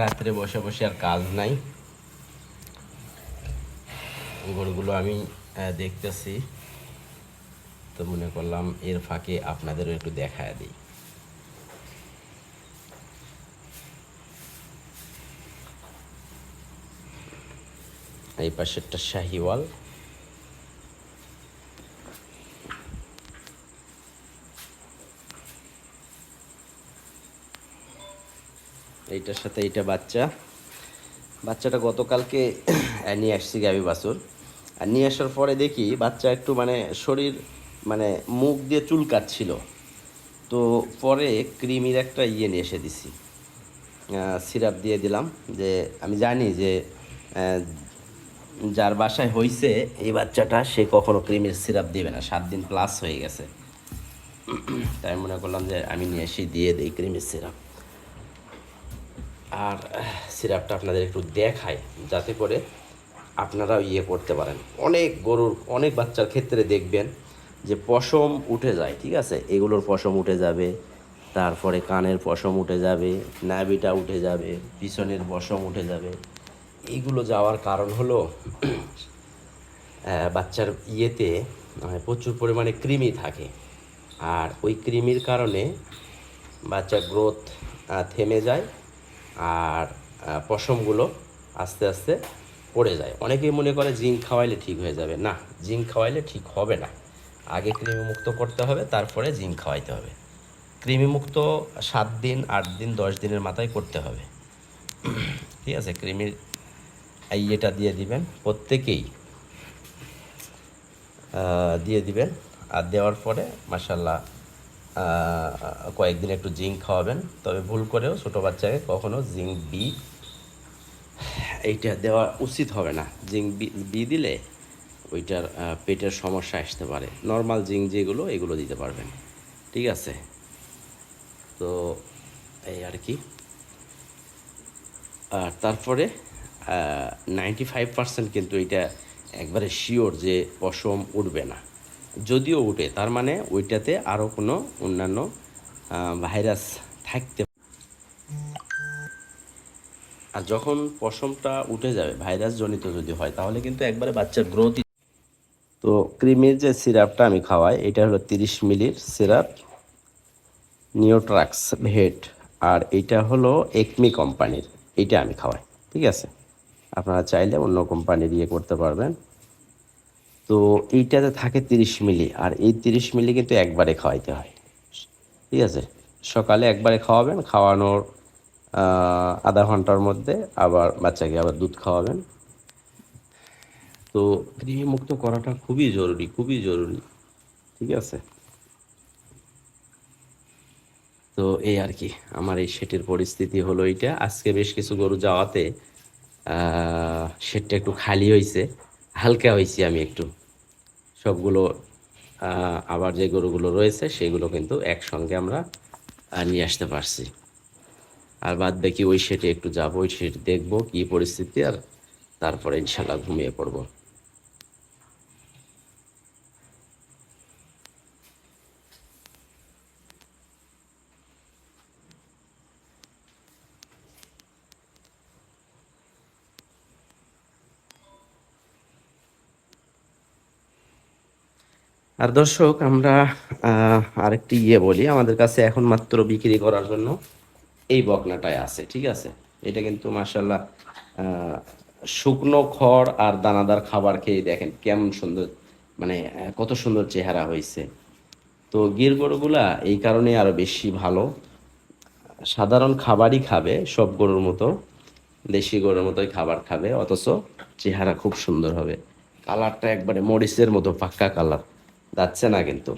রাত্রে বসে বসে আর কাজ নাই। গরুগুলো আমি দেখতেছি। তো মনে করলাম এর ফাঁকে আপনাদেরও একটু দেখায় দিই। এই পাশেরটা শাহিওয়াল। এইটার সাথে এইটা বাচ্চা। বাচ্চাটা গতকালকে নিয়ে আসছি গাবি বাছুর। আর নিয়ে আসার পরে দেখি বাচ্চা একটু মানে শরীর মানে মুখ দিয়ে চুলকাচ্ছিল তো পরে ক্রিমির একটা ইয়ে নিয়ে এসে দিছি। সিরাপ দিয়ে দিলাম যে আমি জানি যে যার বাসায় হয়েছে এই বাচ্চাটা, সে কখনো ক্রিমের সিরাপ দেবে না। সাত দিন প্লাস হয়ে গেছে। তাই মনে করলাম যে আমি নিয়ে এসে দিয়ে দিই ক্রিমের সিরাপ। আর সিরাপটা আপনাদের একটু দেখাই, যাতে করে আপনারাও ইয়ে করতে পারেন। অনেক গরুর, অনেক বাচ্চার ক্ষেত্রে দেখবেন যে পশম উঠে যায়, ঠিক আছে? এগুলোর পশম উঠে যাবে, তারপরে কানের পশম উঠে যাবে, নাভিটা উঠে যাবে, পিছনের পশম উঠে যাবে। এইগুলো যাওয়ার কারণ হলো বাচ্চার ইয়েতে মানে প্রচুর পরিমাণে কৃমি থাকে। আর ওই কৃমির কারণে বাচ্চার গ্রোথ থেমে যায়। আর পশমগুলো আস্তে আস্তে পড়ে যায়। অনেকেই মনে করে জিঙ্ক খাওয়াইলে ঠিক হয়ে যাবে। না, জিঙ্ক খাওয়াইলে ঠিক হবে না। আগে কৃমিমুক্ত করতে হবে, তারপরে জিঙ্ক খাওয়াইতে হবে। কৃমিমুক্ত সাত দিন, আট দিন, দশ দিনের মাথায় করতে হবে। ঠিক আছে, কৃমির ইয়েটা দিয়ে দিবেন। প্রত্যেকেই দিয়ে দিবেন। আর দেওয়ার পরে মাসাল্লাহ কয়েকদিন একটু জিঙ্ক খাওয়াবেন, তবে ভুল করেও ছোটো বাচ্চাকে কখনো জিঙ্ক বি, এইটা দেওয়া উচিত হবে না। জিঙ্ক বি বি দিলে ওইটার পেটের সমস্যা আসতে পারে। নর্মাল জিঙ্ক যেগুলো, এগুলো দিতে পারবেন। ঠিক আছে? তো এই আর কি। আর তারপরে নাইনটি ফাইভ পার্সেন্ট কিন্তু এটা একবারে শিওর যে পশম উঠবে না। যদিও উঠে তার মানে ওইটাতে আরও কোনো অন্যান্য ভাইরাস থাকতে আর যখন পশমটা উঠে যাবে ভাইরাস জনিত যদি হয়, তাহলে কিন্তু একবারে বাচ্চার গ্রোথ তো ক্রিমের যে সিরাপটা আমি খাওয়াই, এটা হলো তিরিশ মিলির সিরাপ, নিওট্রাক্স ভেট, আর এটা হলো একমি কোম্পানির এইটা আমি খাওয়াই, ঠিক আছে? আপনারা চাইলে অন্য কোম্পানির ইয়ে করতে পারবেন। তো এইটাতে থাকে তিরিশ মিলি, আর এই তিরিশ মিলি কিন্তু একবারে খাওয়াইতে হয়। ঠিক আছে? সকালে একবারে খাওয়াবেন, খাওয়ানোর আধা ঘণ্টার মধ্যে আবার বাচ্চাকে আবার দুধ খাওয়াবেন। তো কৃমিমুক্ত করাটা খুবই জরুরি খুবই জরুরি। ঠিক আছে? তো এই আর কি, আমার এই সেটের পরিস্থিতি হলো এইটা। আজকে বেশ কিছু গরু যাওয়াতে সেটটা একটু খালি হয়েছে হালকা হয়েছি আমি একটু। সবগুলো আবার যে গরুগুলো রয়েছে সেগুলো কিন্তু একসঙ্গে আমরা নিয়ে আসতে পারছি। আর বাদ দেখি ওই সেটে একটু যাব, ওই সেট দেখব কি পরিস্থিতি, আর তারপরে ইনশাল্লাহ ঘুমিয়ে পড়ব। আর দর্শক, আমরা আরেকটি ইয়ে বলি। আমাদের কাছে এখন মাত্র বিক্রি করার জন্য এই বকনাটাই আছে, ঠিক আছে? এটা কিন্তু মার্শাল্লাহ শুকনো খড় আর দানাদার খাবার খেয়ে দেখেন কেমন সুন্দর মানে কত সুন্দর চেহারা হয়েছে। তো গির গরুগুলা এই কারণে আরও বেশি ভালো। সাধারণ খাবারই খাবে, সব গরুর মতো, দেশি গরুর মতোই খাবার খাবে, অথচ চেহারা খুব সুন্দর হবে। কালারটা একবারে মরিচের মতো, পাক্কা কালার। যাচ্ছে না কিন্তু।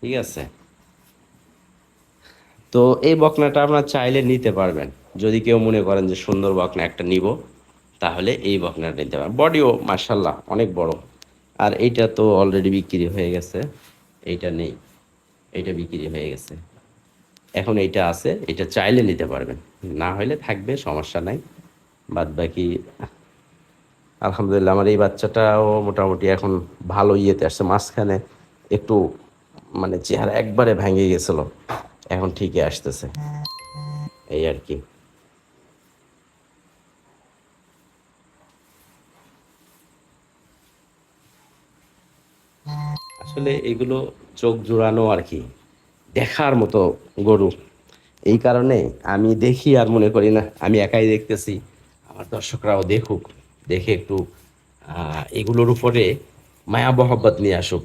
ঠিক আছে? তো এই বকনাটা আপনার চাইলে নিতে পারবেন। যদি কেউ মনে করেন যে সুন্দর বকনা একটা নিব, তাহলে এই বকনাটা নিতে পারেন বডিও মার্শাল্লাহ অনেক বড়। আর এইটা তো অলরেডি বিক্রি হয়ে গেছে। এইটা নেই। এইটা বিক্রি হয়ে গেছে। এখন এইটা আছে এটা চাইলে নিতে পারবেন। না হলে থাকবে, সমস্যা নাই। বাদ বাকি আলহামদুলিল্লাহ, আমার এই বাচ্চাটাও মোটামুটি এখন ভালো ইয়েতে আসছে। মাঝখানে একটু মানে চেহারা একবারে ভেঙে গেছিল, এখন ঠিকই আসতেছে। এই আর কি। আসলে এগুলো চোখ জোড়ানো আর কি, দেখার মতো গরু। এই কারণে আমি দেখি আর মনে করি না, আমি একাই দেখতেছি, আমার দর্শকরাও দেখুক। দেখে একটু এগুলোর উপরে মায়া মহব্বত নিয়ে আসুক।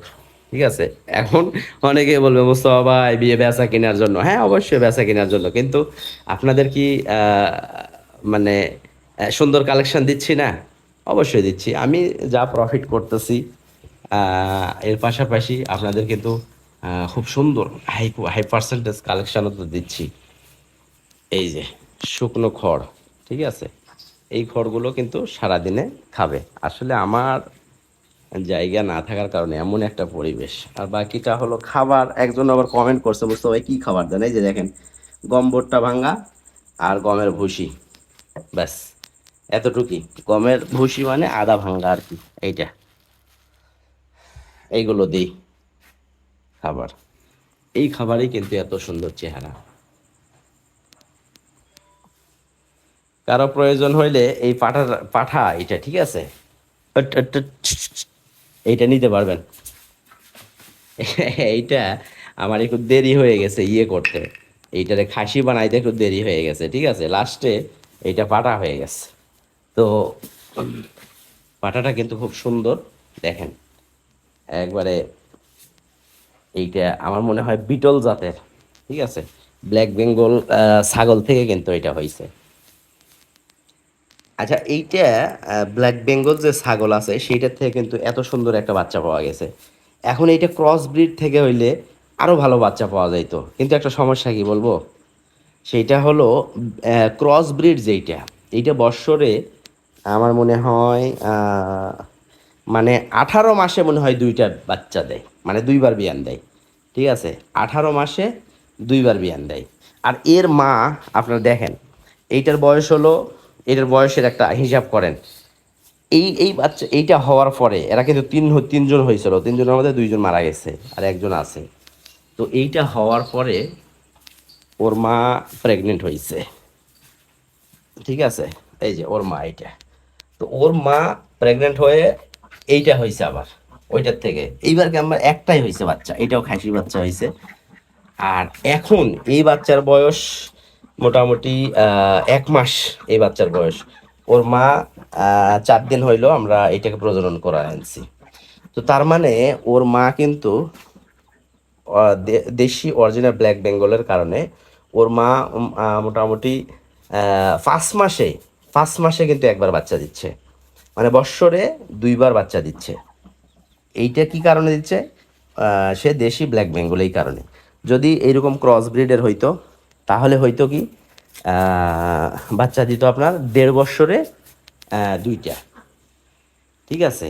ঠিক আছে? এখন অনেকে বলবে মোস্তফা ভাই, বিয়ে বেচা কেনার জন্য। হ্যাঁ অবশ্যই বেচা কেনার জন্য। কিন্তু আপনাদের কি মানে সুন্দর কালেকশন দিচ্ছি না? অবশ্যই দিচ্ছি। আমি যা প্রফিট করতেছি এর পাশাপাশি আপনাদের কিন্তু খুব সুন্দর হাই হাই পার্সেন্টেজ কালেকশনও তো দিচ্ছি। এই যে, শুকনো খড়, ঠিক আছে? এই খড়গুলো কিন্তু সারাদিনে খাবে। আসলে আমার জায়গা না থাকার কারণে এমন একটা পরিবেশ। আর বাকিটা হলো খাবার, একজন আবার কমেন্ট করছে, বুঝতে ভাই কি খাবার দেন? এই যে দেখেন, গম ভুট্টা ভাঙ্গা আর গমের ভুসি। ব্যাস, এতটুকুই। গমের ভুসি মানে আদা ভাঙ্গা আর কি, এইটা। এইগুলো দিই খাবার। এই খাবারই কিন্তু এত সুন্দর চেহারা। কারও প্রয়োজন হইলে এই পাঠা পাঠা এটা ঠিক আছে? এইটা নিতে পারবেন। এইটা আমার একটু দেরি হয়ে গেছে ইয়ে করতে। এইটারে খাসি বানাইতে একটু দেরি হয়ে গেছে ঠিক আছে? লাস্টে এইটা পাটা হয়ে গেছে। তো পাটাটা কিন্তু খুব সুন্দর দেখেন। একবারে এইটা আমার মনে হয় বিটল জাতের ঠিক আছে? ব্ল্যাক বেঙ্গল ছাগল থেকে কিন্তু এটা হয়েছে আচ্ছা এইটা ব্ল্যাক বেঙ্গল যে ছাগল আছে, সেইটার থেকে কিন্তু এত সুন্দর একটা বাচ্চা পাওয়া গেছে। এখন এইটা ক্রস ব্রিড থেকে হইলে আরও ভালো বাচ্চা পাওয়া যাইতো। কিন্তু একটা সমস্যা কি বলব? সেইটা হলো ক্রস ব্রিড যেইটা, এইটা বৎসরে আমার মনে হয় মানে আঠারো মাসে মনে হয় দুইটা বাচ্চা দেয় মানে দুইবার বিয়ান দেয়। ঠিক আছে? আঠারো মাসে দুইবার বিয়ান দেয়। আর এর মা, আপনারা দেখেন, এইটার বয়স হলো এটার বয়সের একটা হিসাব করেন। এই এই বাচ্চা, এইটা হওয়ার পরে এরা কিন্তু তিন, তিনজন হয়েছিল। তিনজনের মধ্যে দুইজন মারা গেছে আর একজন আছে। তো এইটা হওয়ার পরে ওর মা প্রেগনেন্ট হয়েছে। ঠিক আছে? এই যে ওর মা এইটা। তো ওর মা প্রেগনেন্ট হয়ে এইটা হয়েছে আবার, ওইটার থেকে। এইবার কি আমার একটাই হয়েছে বাচ্চা, এটাও খাসি বাচ্চা হয়েছে। আর এখন এই বাচ্চার বয়স মোটামুটি এক মাস এই বাচ্চার বয়স। ওর মা চার দিন হইল আমরা এটাকে প্রজনন করা আনছি। তো তার মানে ওর মা কিন্তু দেশি অরিজিনাল ব্ল্যাক বেঙ্গলের কারণে ওর মা মোটামুটি পাঁচ মাসে পাঁচ মাসে কিন্তু একবার বাচ্চা দিচ্ছে। মানে বৎসরে দুইবার বাচ্চা দিচ্ছে। এইটা কি কারণে দিচ্ছে? সে দেশি ব্ল্যাক বেঙ্গল এই কারণে। যদি এইরকম ক্রস ব্রিডের হইতো তাহলে হয়তো কি বাচ্চা দিত আপনার দেড় বৎসরে দুইটা। ঠিক আছে?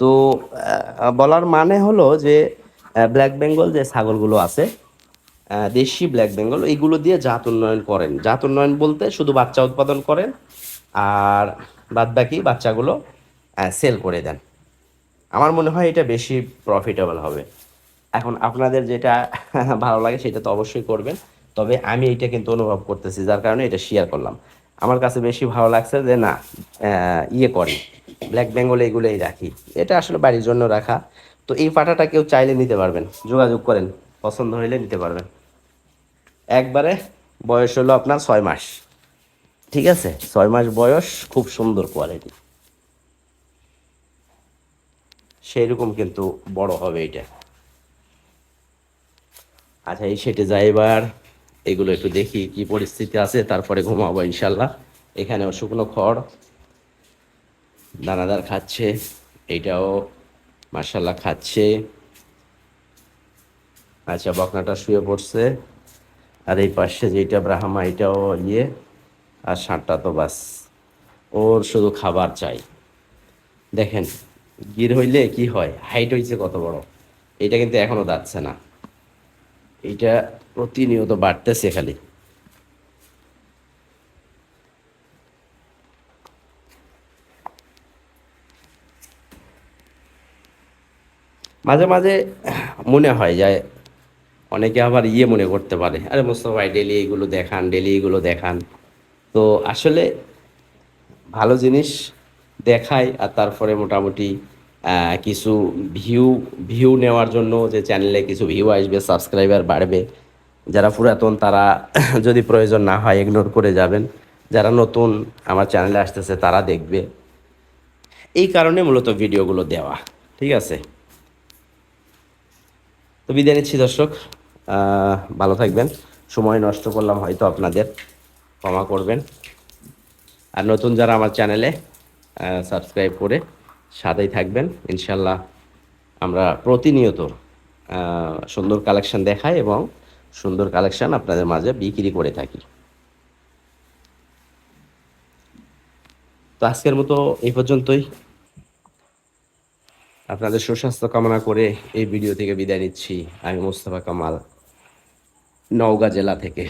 তো বলার মানে হলো যে ব্ল্যাক বেঙ্গল যে ছাগলগুলো আছে দেশি ব্ল্যাক বেঙ্গল এইগুলো দিয়ে জাত উন্নয়ন করেন। জাত উন্নয়ন বলতে শুধু বাচ্চা উৎপাদন করেন, আর বাদ বাকি বাচ্চাগুলো সেল করে দেন। আমার মনে হয় এটা বেশি প্রফিটেবল হবে। এখন আপনাদের যেটা ভালো লাগে সেটা তো অবশ্যই করবেন। তবে আমি এটা কিন্তু অনুভব করতেছি, যার কারণে এটা শেয়ার করলাম। আমার কাছে বেশি ভালো লাগছে যে, না ইয়ে করি। ব্ল্যাক বেঙ্গল এগুলোই রাখি। এটা আসলে বাড়ির জন্য রাখা। তো এই পাটাটা কেউ চাইলে নিতে পারবেন। যোগাযোগ করেন। পছন্দ হইলে নিতে পারবেন। একবারে বয়স হলো আপনার ছয় মাস। ঠিক আছে? ছয় মাস বয়স, খুব সুন্দর কোয়ালিটি সেই রকম কিন্তু বড় হবে এটা আচ্ছা এই সেটে যাই এবার। এগুলো একটু দেখি কি পরিস্থিতি আছে, তারপরে ঘুমাবো ইনশাল্লাহ। এখানেও শুকনো খড়। দানাদার খাচ্ছে এইটাও মার্শাল্লাহ খাচ্ছে। আচ্ছা বকনাটা শুয়ে পড়ছে। আর এই পাশে যেটা ব্রাহ্মা, এটাও ইয়ে। আর ষাটটা তো বাস, ওর শুধু খাবার চাই। দেখেন, গির হইলে কি হয়? হাইট হইছে কত বড়? এটা কিন্তু এখনও যাচ্ছে না। এটা প্রতিনিয়ত বাড়তেছে খালি। মাঝে মাঝে মনে হয় যে অনেকে আবার ইয়ে মনে করতে পারে, আরে মোস্তফা ভাই ডেলি এগুলো দেখান ডেলি এগুলো দেখান। তো আসলে ভালো জিনিস দেখায় আর তারপরে মোটামুটি কিছু ভিউ ভিউ নেওয়ার জন্য যে চ্যানেলে কিছু ভিউ আসবে সাবস্ক্রাইবার বাড়বে। যারা পুরাতন, তারা যদি প্রয়োজন না হয় ইগনোর করে যাবেন। যারা নতুন আমার চ্যানেলে আসতেছে, তারা দেখবে। এই কারণে মূলত ভিডিওগুলো দেওয়া, ঠিক আছে? তো বিদায় নিচ্ছি দর্শক। ভালো থাকবেন। সময় নষ্ট করলাম হয়তো আপনাদের। ক্ষমা করবেন। আর নতুন যারা আমার চ্যানেলে সাবস্ক্রাইব করে সাথেই থাকবেন। ইনশাল্লাহ আমরা প্রতিনিয়ত সুন্দর কালেকশন দেখাই এবং সুন্দর কালেকশন আপনাদের মাঝে বিক্রি করে থাকি। তো আজকের মতো এই পর্যন্তই। আপনাদের সুস্বাস্থ্য কামনা করে এই ভিডিও থেকে বিদায় নিচ্ছি। আমি মোস্তফা কামাল, নওগাঁ জেলা থেকে।